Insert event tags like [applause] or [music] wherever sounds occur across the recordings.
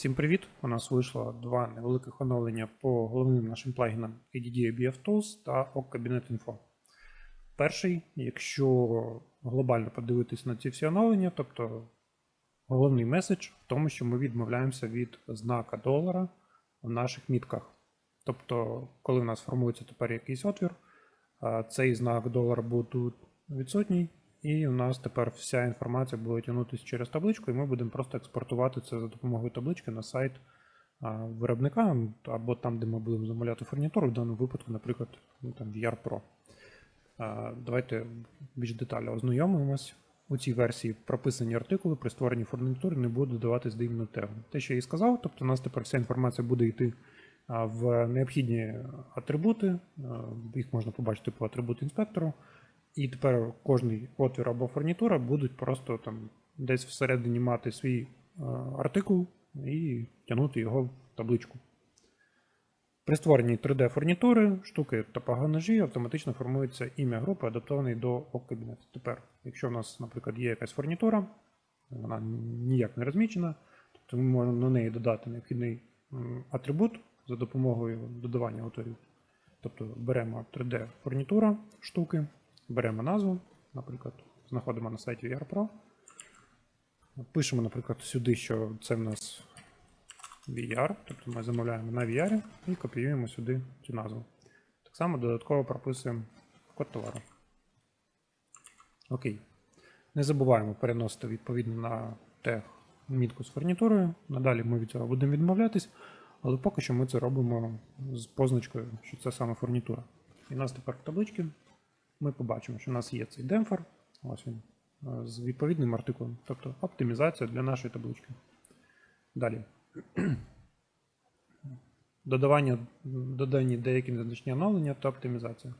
Всім привіт! У нас вийшло два невеликих оновлення по головним нашим плагінам ADD ABF Tools та Cabinet Info. Перший, якщо глобально подивитись на ці всі оновлення, тобто головний меседж в тому, що ми відмовляємося від знака долара в наших мітках. Тобто, коли в нас формується тепер якийсь отвір, цей знак долара буде відсутній, і у нас тепер вся інформація буде тягнутися через табличку, і ми будемо просто експортувати це за допомогою таблички на сайт виробника або там, де ми будемо замовляти фурнітуру, в даному випадку, наприклад, ну, там, VR Pro. Давайте більш детально ознайомимось. У цій версії прописані артикули при створенні фурнітури не буде додаватись до іменно тегу. Те, що я і сказав, тобто у нас тепер вся інформація буде йти в необхідні атрибути, їх можна побачити по атрибуту інспектору. І тепер кожний отвір або фурнітура будуть просто там десь всередині мати свій е, артикул і тягнути його в табличку. При створенні 3D-фурнітури, штуки та пагоножі автоматично формується ім'я групи, адаптований до ок-кабінету. Тепер, якщо в нас, наприклад, є якась фурнітура, вона ніяк не розмічена, тобто ми можемо на неї додати необхідний атрибут за допомогою додавання отворів. Тобто беремо 3D-фурнітура штуки, беремо назву, наприклад, знаходимо на сайті VR Pro. Пишемо, наприклад, сюди, що це в нас VR, тобто ми замовляємо на VR і копіюємо сюди цю назву. Так само додатково прописуємо код товару. Окей. Не забуваємо переносити відповідно на тег мітку з фурнітурою. Надалі ми від цього будемо відмовлятись, але поки що ми це робимо з позначкою, що це саме фурнітура. І у нас тепер в табличці ми побачимо, що у нас є цей демпфер, ось він, е, з відповідним артикулом, тобто оптимізація для нашої таблички. Далі. [clears throat] Додавання, додані деякі незначні оновлення та оптимізація.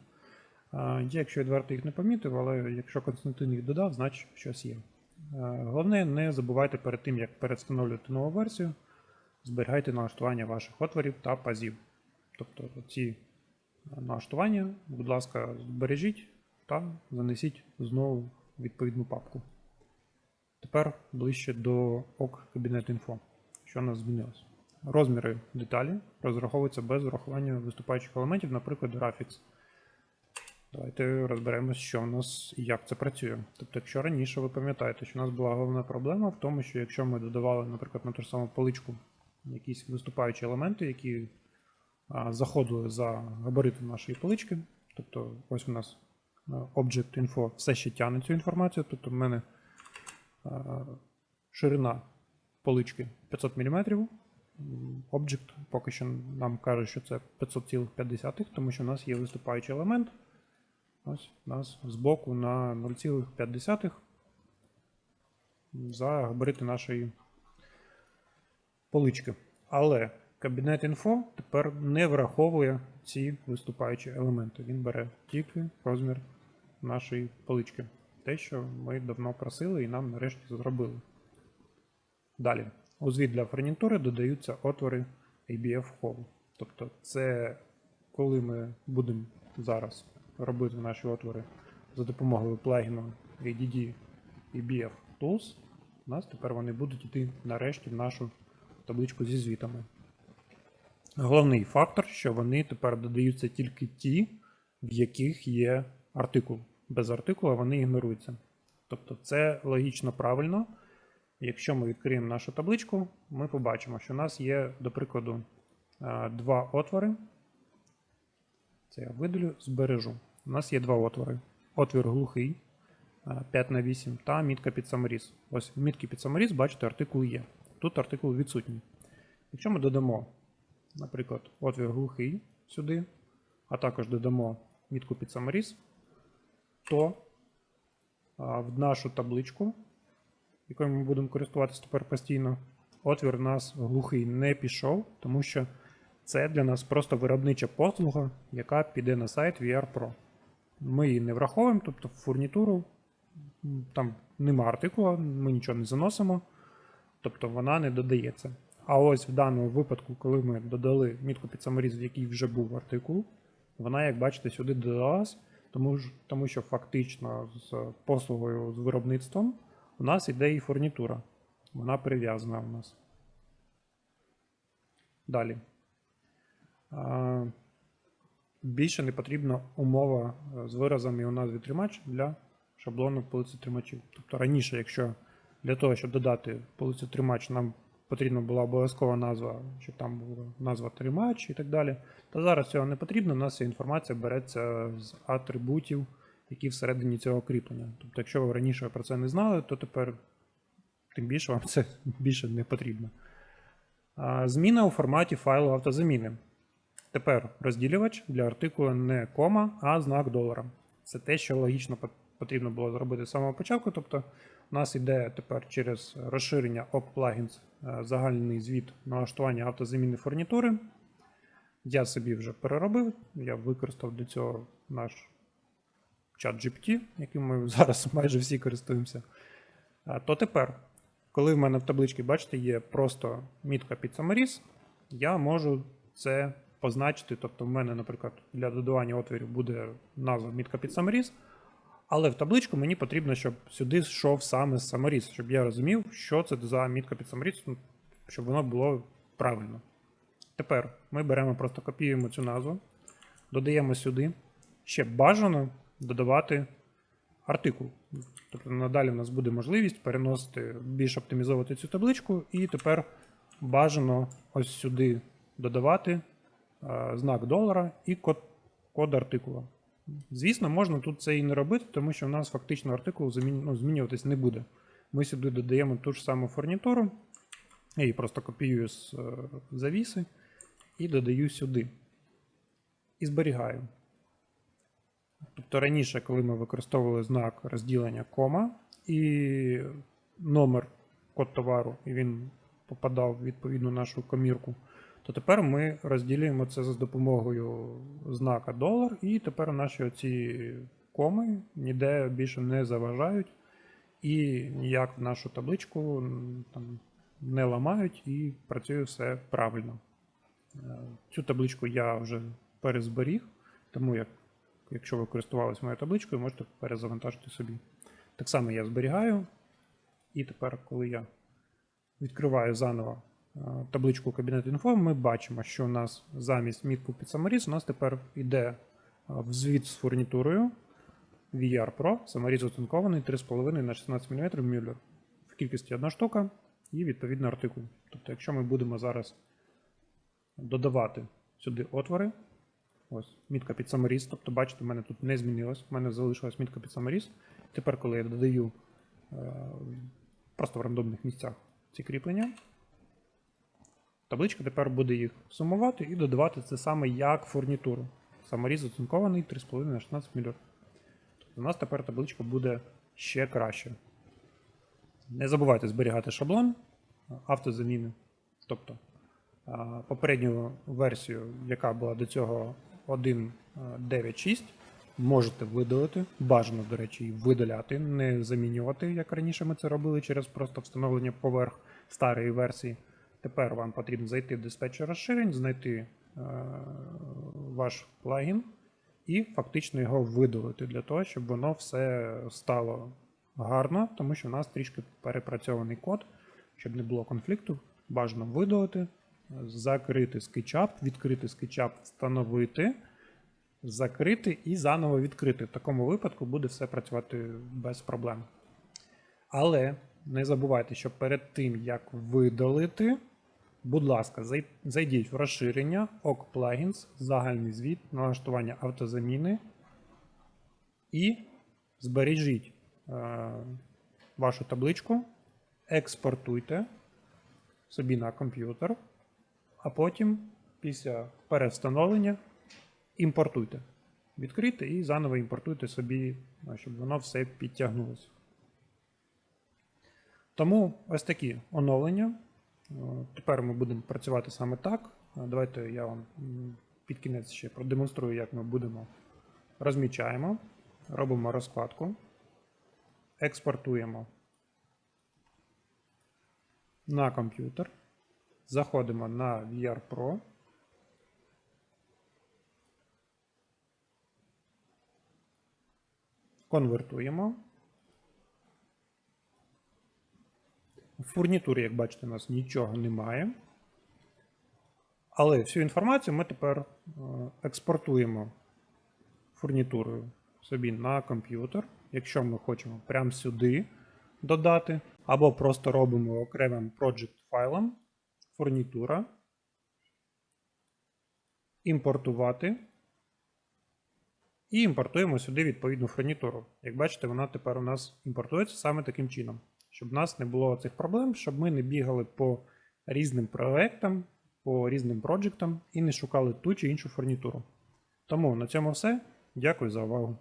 Е, Я, якщо відверто їх не помітив, але якщо Константин їх додав, значить щось є. Е, Головне, не забувайте перед тим, як передстановлювати нову версію, зберігайте налаштування ваших отворів та пазів. Тобто ці налаштування, будь ласка, збережіть та занесіть знову відповідну папку. Тепер ближче до ок Кабінет інфо. Що у нас змінилось? Розміри деталі розраховуються без врахування виступаючих елементів, наприклад, Graphics. Давайте розберемось, що в нас і як це працює. Тобто, якщо раніше ви пам'ятаєте, що у нас була головна проблема в тому, що якщо ми додавали, наприклад, на ту ж саму поличку якісь виступаючі елементи, які заходили за габаритом нашої полички. Тобто ось у нас Object Info все ще тягне цю інформацію. Тобто в мене ширина полички 500 мм. Object поки що нам каже, що це 500,5, тому що у нас є виступаючий елемент. Ось у нас збоку на 0,5 за габарити нашої полички. Але Кабінет інфо тепер не враховує ці виступаючі елементи. Він бере тільки розмір нашої полички. Те, що ми давно просили і нам нарешті зробили. Далі. У звіт для фурнітури додаються отвори ABF Hall. Тобто, це коли ми будемо зараз робити наші отвори за допомогою плагіну ADD ABF Tools, у нас тепер вони будуть йти нарешті в нашу табличку зі звітами. Головний фактор, що вони тепер додаються тільки ті, в яких є артикул. Без артикула вони ігноруються. Тобто це логічно правильно. Якщо ми відкриємо нашу табличку, ми побачимо, що у нас є, до прикладу, е, два отвори. Це я видалю, збережу. У нас є два отвори. Отвір глухий 5 на 8 та мітка під саморіз. Ось в мітки під саморіз, бачите, артикул є. Тут артикул відсутній. Якщо ми додамо наприклад, отвір глухий сюди, а також додамо мітку під саморіз, то в нашу табличку, якою ми будемо користуватися тепер постійно, отвір у нас глухий не пішов, тому що це для нас просто виробнича послуга, яка піде на сайт VR Pro. Ми її не враховуємо, тобто в фурнітуру там нема артикула, ми нічого не заносимо, тобто вона не додається. А ось в даному випадку, коли ми додали мітку під саморіз, в якій вже був артикул, вона, як бачите, сюди додалась, тому, ж- тому що фактично з послугою з виробництвом у нас іде і фурнітура. Вона прив'язана у нас. Далі. А, Більше не потрібна умова е, з виразами у назві тримач для шаблону полиці тримачів. Тобто раніше, якщо для того, щоб додати полицю тримач, нам потрібна була обов'язкова назва, щоб там була назва тримач і так далі. То зараз цього не потрібно, у нас вся інформація береться з атрибутів, які всередині цього кріплення. Тобто, якщо ви раніше про це не знали, то тепер тим більше вам це [laughs] більше не потрібно. Зміна у форматі файлу автозаміни. Тепер розділювач для артикулу не кома, а знак долара. Це те, що логічно потрібно було зробити з самого початку. Тобто, у нас йде тепер через розширення Op Plugins е, загальний звіт налаштування автозаміни фурнітури. Я собі вже переробив, я використав для цього наш чат GPT, яким ми [laughs] зараз майже всі користуємося. А, То тепер, коли в мене в табличці, бачите, є просто мітка під саморіз, я можу це позначити. Тобто, в мене, наприклад, для додавання отворів буде назва мітка під саморіз, але в табличку мені потрібно, щоб сюди йшов саме саморіз, щоб я розумів, що це за мітка під саморіз, ну, щоб воно було правильно. Тепер ми беремо, просто копіюємо цю назву, додаємо сюди. Ще бажано додавати артикул. Тобто надалі в нас буде можливість переносити, більш оптимізовувати цю табличку, і тепер бажано ось сюди додавати е, знак долара і код, код артикула. Звісно, можна тут це і не робити, тому що у нас фактично артикул ну, змінюватись не буде. Ми сюди додаємо ту ж саму фурнітуру, я її просто копіюю з е, завіси і додаю сюди. І зберігаю. Тобто раніше, коли ми використовували знак розділення кома і номер код товару, і він попадав в відповідну нашу комірку, то тепер ми розділюємо це за допомогою знака долар, і тепер наші оці коми ніде більше не заважають і ніяк в нашу табличку там, не ламають і працює все правильно. Е, Цю табличку я вже перезберіг, тому як, якщо ви користувалися моєю табличкою, можете перезавантажити собі. Так само я зберігаю. І тепер, коли я відкриваю заново табличку Кабінет інфо, ми бачимо, що у нас замість мітку під саморіз у нас тепер йде е, в звіт з фурнітурою VR Pro, саморіз оцинкований 3,5 на 16 мм Мюллер. В кількості одна штука і відповідно артикул. Тобто, якщо ми будемо зараз додавати сюди отвори, ось мітка під саморіз, тобто, бачите, в мене тут не змінилось, в мене залишилась мітка під саморіз. Тепер, коли я додаю е, просто в рандомних місцях ці кріплення, табличка тепер буде їх сумувати і додавати це саме як фурнітуру. Саморіз оцинкований 3,5 на 16 мм. Тобто у нас тепер табличка буде ще краще. Не забувайте зберігати шаблон автозаміни. Тобто попередню версію, яка була до цього 1.9.6, можете видалити. Бажано, до речі, її видаляти, не замінювати, як раніше ми це робили через просто встановлення поверх старої версії. Тепер вам потрібно зайти в диспетчер розширень, знайти е, ваш плагін і фактично його видалити для того, щоб воно все стало гарно, тому що у нас трішки перепрацьований код, щоб не було конфлікту. Бажано видалити, закрити SketchUp, відкрити SketchUp, встановити, закрити і заново відкрити. В такому випадку буде все працювати без проблем. Але не забувайте, що перед тим, як видалити, будь ласка, зайдіть в розширення OK Plugins, загальний звіт, налаштування автозаміни і збережіть е, вашу табличку, експортуйте собі на комп'ютер, а потім після перевстановлення імпортуйте. Відкрийте і заново імпортуйте собі, е, щоб воно все підтягнулося. Тому ось такі оновлення. Е, Тепер ми будемо працювати саме так. Е, Давайте я вам під кінець ще продемонструю, як ми будемо розмічаємо, робимо розкладку, експортуємо на комп'ютер, заходимо на VR Pro. Конвертуємо. В фурнітурі, як бачите, у нас нічого немає. Але всю інформацію ми тепер е, експортуємо фурнітурою собі на комп'ютер. Якщо ми хочемо прямо сюди додати, або просто робимо окремим project файлом фурнітура, імпортувати. І імпортуємо сюди відповідну фурнітуру. Як бачите, вона тепер у нас імпортується саме таким чином, щоб в нас не було цих проблем, щоб ми не бігали по різним проектам, по різним проджектам і не шукали ту чи іншу фурнітуру. Тому на цьому все. Дякую за увагу.